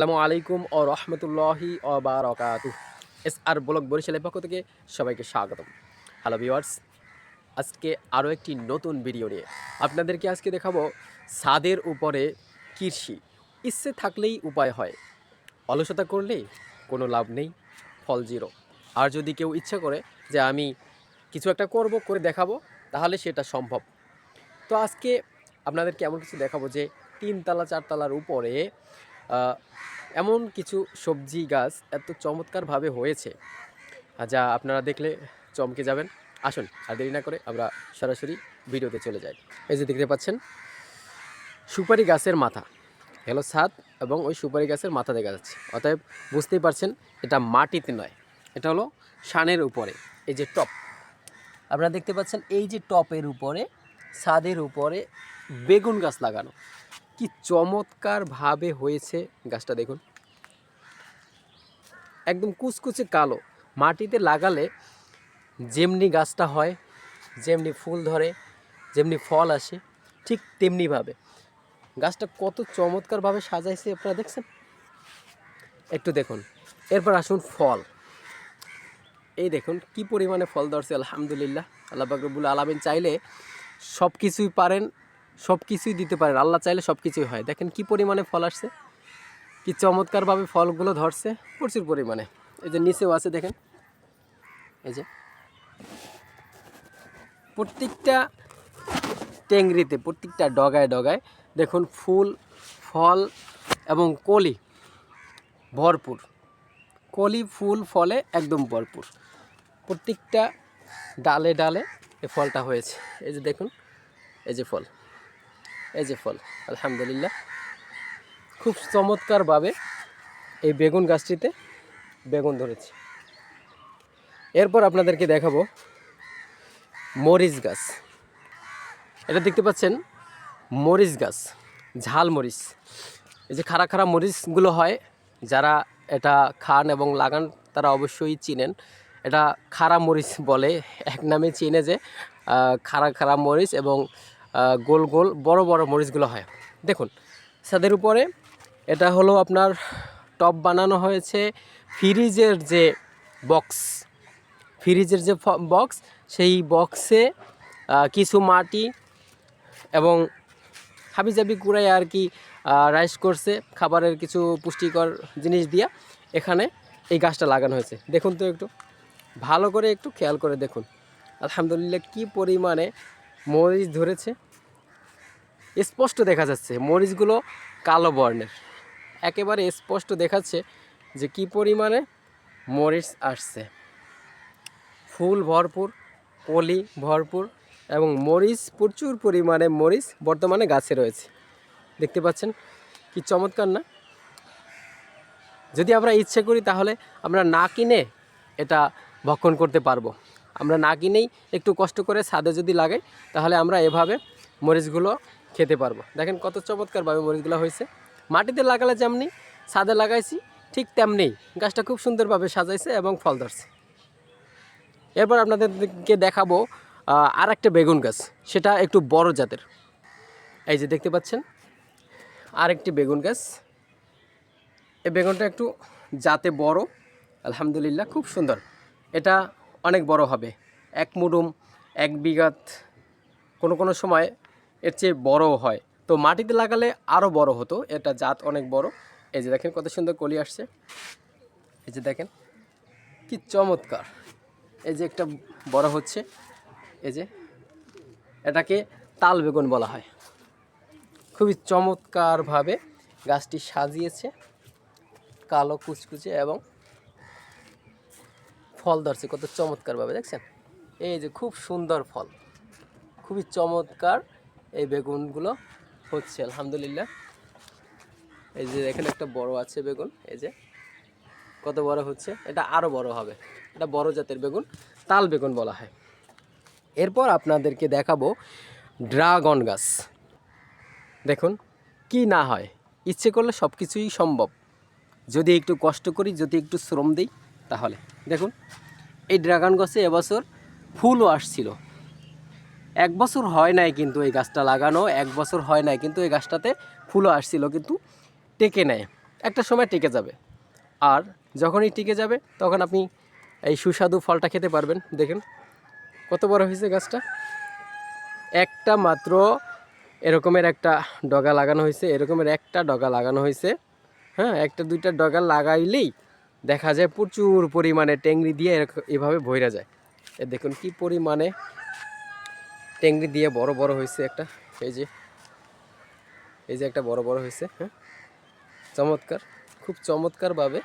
আসসালামু আলাইকুম ও রহমতুল্লাহি ও বারকাতু এস আর ব্লক বরিশালের পক্ষ থেকে সবাইকে স্বাগতম। হ্যালো ভিওয়ার্স আজকে আরও একটি নতুন ভিডিও নিয়ে আপনাদেরকে আজকে দেখাবো ছাদের উপরে কৃষি। ইচ্ছে থাকলেই উপায় হয়, অলসতা করলে কোনো লাভ নেই, ফল জিরো। আর যদি কেউ ইচ্ছা করে যে আমি কিছু একটা করব, করে দেখাবো, তাহলে সেটা সম্ভব। তো আজকে আপনাদেরকে এমন কিছু দেখাবো যে তিনতলা, চারতলার উপরে এমন কিছু সবজি গাছ এত চমৎকারভাবে হয়েছে যা আপনারা দেখলে চমকে যাবেন। আসুন, আর দেরি না করে আমরা সরাসরি ভিডিওতে চলে যাই। এই যে দেখতে পাচ্ছেন, সুপারি গাছের মাথা হলো ছাদ এবং ওই সুপারি গাছের মাথা দেখা যাচ্ছে। অতএব বুঝতেই পারছেন, এটা মাটিতে নয়, এটা হলো সানের উপরে, এই যে টপ। আপনারা দেখতে পাচ্ছেন, এই যে টপের উপরে ছাদের উপরে বেগুন গাছ লাগানো। কি চমৎকারভাবে হয়েছে গাছটা দেখুন। একদম কুচকুচে কালো। মাটিতে লাগালে যেমনি গাছটা হয়, যেমনি ফুল ধরে, যেমনি ফল আসে, ঠিক তেমনিভাবে। গাছটা কত চমৎকারভাবে সাজাইছে আপনারা দেখছেন? একটু দেখুন। এরপর আসুন ফল। এই দেখুন, কি পরিমাণে ফল ধরছে, আলহামদুলিল্লাহ। আল্লাহ বাকরবুল আলমিন চাইলে সব কিছুই পারেন সব কিছুই দিতে পারেন। আল্লাহ চাইলে সব কিছুই হয়। দেখেন কি পরিমাণে ফল আসছে। কি চমৎকারভাবে ফলগুলো ধরছে। প্রচুর পরিমাণে। এই যে নিচেও আছে, দেখেন। এই যে। প্রত্যেকটা টেংরিতে প্রত্যেকটা ডগায় ডগায় দেখুন ফুল, ফল এবং কলি ভরপুর। কলি, ফুল, ফলে একদম ভরপুর। প্রত্যেকটা ডালে ডালে এই ফলটা হয়েছে। এই যে দেখুন, এই যে ফল। এই যে ফল, আলহামদুলিল্লাহ। খুব চমৎকারভাবে এই বেগুন গাছটিতে বেগুন ধরেছে। এরপর আপনাদেরকে দেখাবো মরিচ গাছ। এটা দেখতে পাচ্ছেন, মরিচ গাছ, ঝাল মরিচ। এই যে খাড়া খাড়া মরিচগুলো হয়, যারা এটা খান এবং লাগান তারা অবশ্যই চিনেন। এটা খাড়া মরিচ বলে, এক নামে চিনে যে খাড়া খাড়া মরিচ এবং গোল গোল বড় বড় মরিচগুলো হয়। দেখুন ছাদের উপরে এটা হলো আপনার টপ বানানো হয়েছে ফ্রিজের যে বক্স। ফ্রিজের যে বক্স, সেই বক্সে কিছু মাটি এবং হাবিজাবি কুড়াই আর কি রাইস করছে খাবারের কিছু পুষ্টিকর জিনিস দিয়া। এখানে এই গাছটা লাগানো হয়েছে। দেখুন তো একটু, ভালো করে একটু খেয়াল করে দেখুন। আলহামদুলিল্লাহ, কি পরিমাণে মরিচ ধরেছে। স্পষ্ট দেখা যাচ্ছে, মরিচগুলো কালো বর্ণের। একেবারে স্পষ্ট দেখাচ্ছে যে কি পরিমাণে মরিচ আসছে। ফুল ভরপুর কলি ভরপুর এবং মরিচ, প্রচুর পরিমাণে মরিচ বর্তমানে গাছে রয়েছে। দেখতে পাচ্ছেন কি চমৎকার না? যদি আমরা ইচ্ছে করি তাহলে আমরা না কিনে এটা ভক্ষণ করতে পারব। আমরা না কিনেই একটু কষ্ট করে ছাদে যদি লাগাই, তাহলে আমরা এভাবে মরিচগুলো খেতে পারব। দেখেন কত চমৎকারভাবে মরিচগুলো হয়েছে। মাটিতে লাগালে যেমনি ছাদে লাগাইছি, ঠিক তেমনি গাছটা খুব সুন্দরভাবে সাজাইছে এবং ফল ধরছে। এরপর আপনাদেরকে দেখাবো আর একটা বেগুন গাছ, সেটা একটু বড় জাতের। এই যে দেখতে পাচ্ছেন, আরেকটি বেগুন গাছ। এই বেগুনটা একটু জাতে বড়, আলহামদুলিল্লাহ, খুব সুন্দর। এটা অনেক বড় হবে। এক মুডুম এক বিঘাত কোনো কোনো সময় এর চেয়ে বড়ও হয়। তো মাটিতে লাগালে আরও বড় হতো, এটা জাত অনেক বড়। এই যে দেখেন কত সুন্দর কলি আসছে। এই যে দেখেন, কি চমৎকার। এই যে একটা বড় হচ্ছে, এই যে এটাকে তাল বেগুন বলা হয়। খুবই চমৎকারভাবে গাছটি সাজিয়েছে, কালো কুচকুচে এবং ফল ধরছে, কত চমৎকারভাবে, দেখছেন? এই যে খুব সুন্দর ফল। খুবই চমৎকার এই বেগুনগুলো হচ্ছে, আলহামদুলিল্লাহ। এই যে এখানে একটা বড় আছে বেগুন, এই যে। কত বড় হচ্ছে? এটা আরও বড় হবে। এটা বড় জাতের বেগুন, তাল বেগুন বলা হয়। এরপর আপনাদেরকে দেখাবো ড্রাগন গাছ। দেখুন, কি না হয়, ইচ্ছে করলে সব কিছুই সম্ভব। যদি একটু কষ্ট করি, যদি একটু শ্রম দিই তাহলে, দেখুন, এই ড্রাগন গাছে এবছর ফুলও আসছিল। এক বছর হয় নাই কিন্তু এই গাছটা লাগানো, এক বছর হয় নাই কিন্তু এই গাছটাতে ফুলও আসছিল, কিন্তু টেকে নেয়। একটা সময় টেকে যাবে। আর যখনই টিকে যাবে, তখন আপনি এই সুস্বাদু ফলটা খেতে পারবেন। দেখেন, কত বড় হয়েছে গাছটা। একটা মাত্র এরকমের একটা ডগা লাগানো হয়েছে, এরকমের একটা ডগা লাগানো হয়েছে। হ্যাঁ একটা দুইটা ডগা লাগাইলেই দেখা যায় প্রচুর পরিমাণে টেংরি দিয়ে এভাবে ভইরা যায়। এ দেখুন কি পরিমাণে টেংরি দিয়ে বড় বড় হয়েছে একটা। এই যে এই যে একটা বড় বড় হয়েছে হ্যাঁ? চমৎকার, খুব চমৎকারভাবে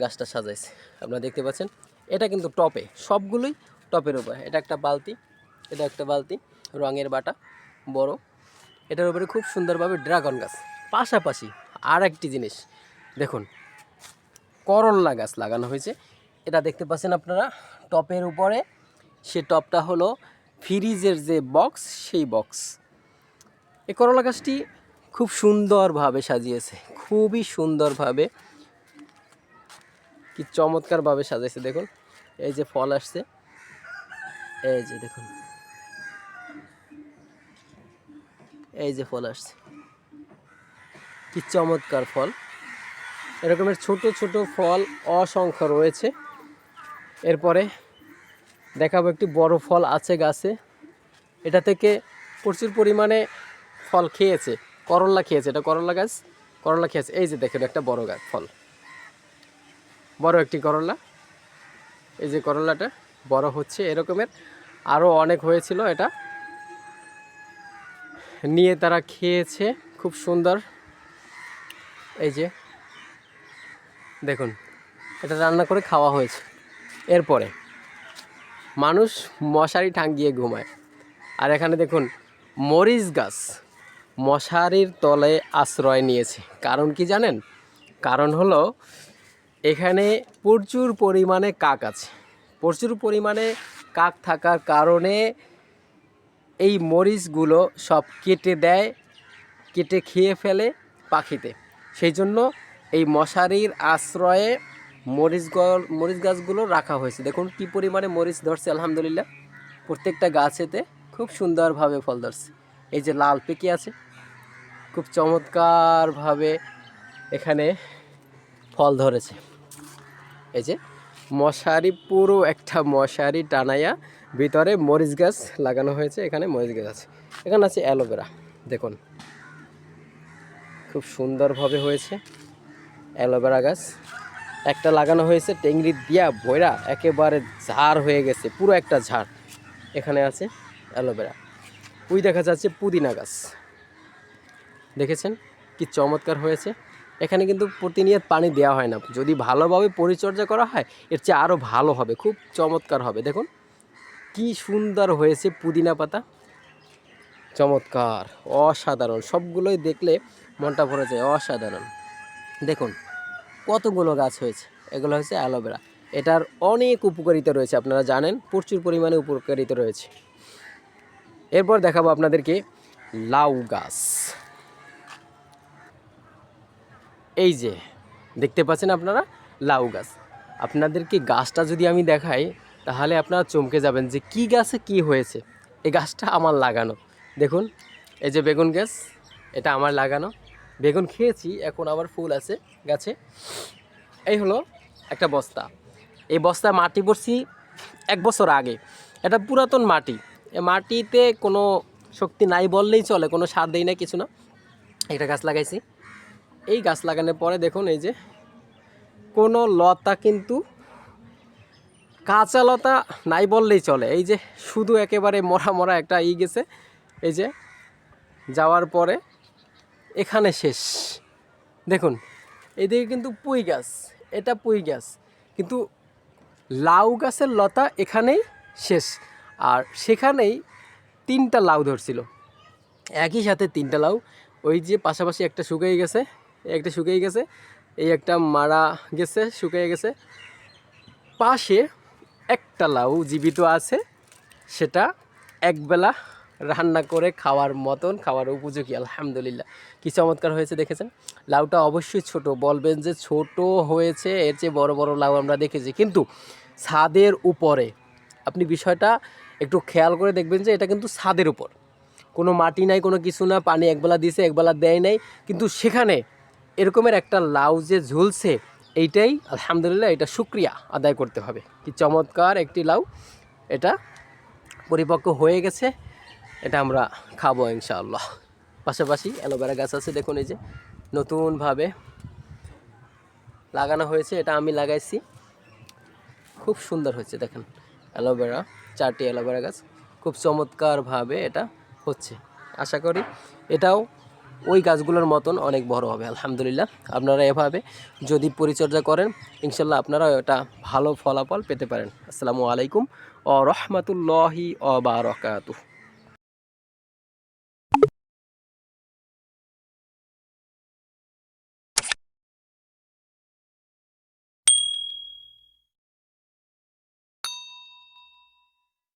গাছটা সাজাইছে। আপনারা দেখতে পাচ্ছেন, এটা কিন্তু টপে, সবগুলোই টপের উপরে। এটা একটা বালতি, এটা একটা বালতি, রঙের বাটা, বড়। এটার উপরে খুব সুন্দরভাবে ড্রাগন গাছ। পাশাপাশি আর একটি জিনিস, দেখুন করল্লা গাছ লাগানো হয়েছে। এটা দেখতে পাচ্ছেন আপনারা, টপের উপরে সে টপটা হলো ফ্রিজের যে বক্স, সেই বক্স। এই করলা গাছটি খুব সুন্দরভাবে সাজিয়েছে, খুবই সুন্দরভাবে কি চমৎকারভাবে সাজাইছে, দেখুন। এই যে ফল আসছে, এই যে দেখুন। এই যে ফল আসছে, কি চমৎকার ফল। এরকমের ছোট ছোট ফল অসংখ্য রয়েছে। এরপরে দেখাবো একটি বড় ফল আছে গাছে। এটা থেকে প্রচুর পরিমাণে ফল খেয়েছে। করল্লা খেয়েছে। এটা করল্লা গাছ? করল্লা খেয়েছে। এই যে দেখেন একটা বড় গাছ ফল। বড় একটি করল্লা এই যে করল্লাটা বড় হচ্ছে। এরকমের আরও অনেক হয়েছিল এটা। নিয়ে তারা খেয়েছে। খুব সুন্দর। এই যে দেখুন, এটা রান্না করে খাওয়া হয়েছে। এরপরে মানুষ মশারি টাঙ্গিয়ে ঘুমায়। আর এখানে দেখুন, মরিচ গাছ মশারির তলে আশ্রয় নিয়েছে। কারণ কি জানেন? কারণ হলো, এখানে প্রচুর পরিমাণে কাক আছে। প্রচুর পরিমাণে কাক থাকার কারণে এই মরিচগুলো সব কেটে দেয়, কেটে খেয়ে ফেলে পাখিতে। সেই জন্য এই মশারির আশ্রয়ে মরিচ মরিচ গাছগুলো রাখা হয়েছে। দেখুন কি পরিমাণে মরিচ ধরছে, আলহামদুলিল্লাহ। প্রত্যেকটা গাছেতে খুব সুন্দরভাবে ফল ধরছে। এই যে লাল পেকে আছে, খুব চমৎকারভাবে এখানে ফল ধরেছে। এই যে মশারি, পুরো একটা মশারি টানাইয়া ভিতরে মরিচ গাছ লাগানো হয়েছে, এখানে মরিচ গাছ আছে। এখানে আছে অ্যালোভেরা, দেখুন। খুব সুন্দরভাবে হয়েছে। অ্যালোভেরা গাছ। একটা লাগানো হয়েছে, টেংরি দিয়া ভৈরা, একেবারে ঝাড় হয়ে গেছে, পুরো একটা ঝাড়। এখানে আছে অ্যালোভেরা। ওই দেখা যাচ্ছে পুদিনা গাছ। দেখেছেন কি চমৎকার হয়েছে? এখানে কিন্তু প্রতিনিয়ত পানি দেওয়া হয় না। যদি ভালোভাবে পরিচর্যা করা হয়, এর চেয়ে আরও ভালো হবে, খুব চমৎকার হবে। দেখুন, কি সুন্দর হয়েছে পুদিনা পাতা। চমৎকার, অসাধারণ। সবগুলোই দেখলে মনটা ভরে যায়, অসাধারণ। দেখুন কতগুলো গাছ হয়েছে? এগুলো হচ্ছে অ্যালোভেরা। এটার অনেক উপকারিতা রয়েছে, আপনারা জানেন। প্রচুর পরিমাণে উপকারিতা রয়েছে। এরপর দেখাবো আপনাদেরকে লাউ গাছ। এই যে, দেখতে পাচ্ছেন আপনারা? লাউ গাছ। আপনাদেরকে গাছটা যদি আমি দেখাই, তাহলে আপনারা চমকে যাবেন যে কি গাছে কি হয়েছে। এই গাছটা আমার লাগানো। দেখুন, এই যে বেগুন গাছ, এটা আমার লাগানো। বেগুন খেয়েছি, এখন আবার ফুল আছে গাছে। এই হলো একটা বস্তা। এই বস্তায় মাটি পড়ছি এক বছর আগে। এটা পুরাতন মাটি। মাটিতে কোনো শক্তি নাই বললেই চলে, কোনো সার দেই না, কিছু না। একটা গাছ লাগাইছি। এই গাছ লাগানোর পরে দেখুন এই যে, কোনো লতা কিন্তু কাঁচা লতা নাই বললেই চলে। এই যে, শুধু একেবারে মরা মরা একটা ই গেছে। এই যে, যাওয়ার পরে এখানে শেষ। দেখুন, এদিকে কিন্তু পুঁই গাছ, এটা পুঁই গাছ। কিন্তু লাউ গাছের লতা এখানেই শেষ। আর সেখানেই তিনটা লাউ ধরছিল। একই সাথে তিনটা লাউ। ওই যে পাশাপাশি একটা শুকিয়ে গেছে, একটা শুকিয়ে গেছে, এই একটা মারা গেছে, শুকিয়ে গেছে। পাশে একটা লাউ জীবিত আছে, সেটা একবেলা রান্না করে খাওয়ার মতন, খাওয়ার উপযোগী, আলহামদুলিল্লাহ। কি চমৎকার হয়েছে দেখেছেন? লাউটা অবশ্যই ছোট, বলবেন যে ছোট হয়েছে, এর চেয়ে বড় বড় লাউ আমরা দেখেছি। কিন্তু ছাদের উপরে আপনি বিষয়টা একটু খেয়াল করে দেখবেন যে এটা কিন্তু ছাদের উপর। কোনো মাটি নাই, কোনো কিছু না, পানি একবেলা দিছে, একবেলা দেয় নাই। কিন্তু সেখানে এরকমের একটা লাউ যে ঝুলছে, এইটাই আলহামদুলিল্লাহ এটা শুক্রিয়া আদায় করতে হবে। কি চমৎকার একটি লাউ। এটা পরিপক্ক হয়ে গেছে। এটা আমরা খাব ইনশাআল্লাহ। পাশাপাশি অ্যালোভেরা গাছ আছে, দেখুন এই যে, নতুনভাবে লাগানো হয়েছে, এটা আমি লাগাইছি। খুব সুন্দর হচ্ছে দেখেন, অ্যালোভেরা, চারটি অ্যালোভেরা গাছ, খুব চমৎকারভাবে এটা হচ্ছে। আশা করি এটাও ওই গাছগুলোর মতন অনেক বড় হবে, আলহামদুলিল্লাহ। আপনারা এভাবে যদি পরিচর্যা করেন ইনশাল্লাহ আপনারা এটা ভালো ফলাফল পেতে পারেন। আসসালামু আলাইকুম ও রহমতুল্লাহি অ বারকাতুহ।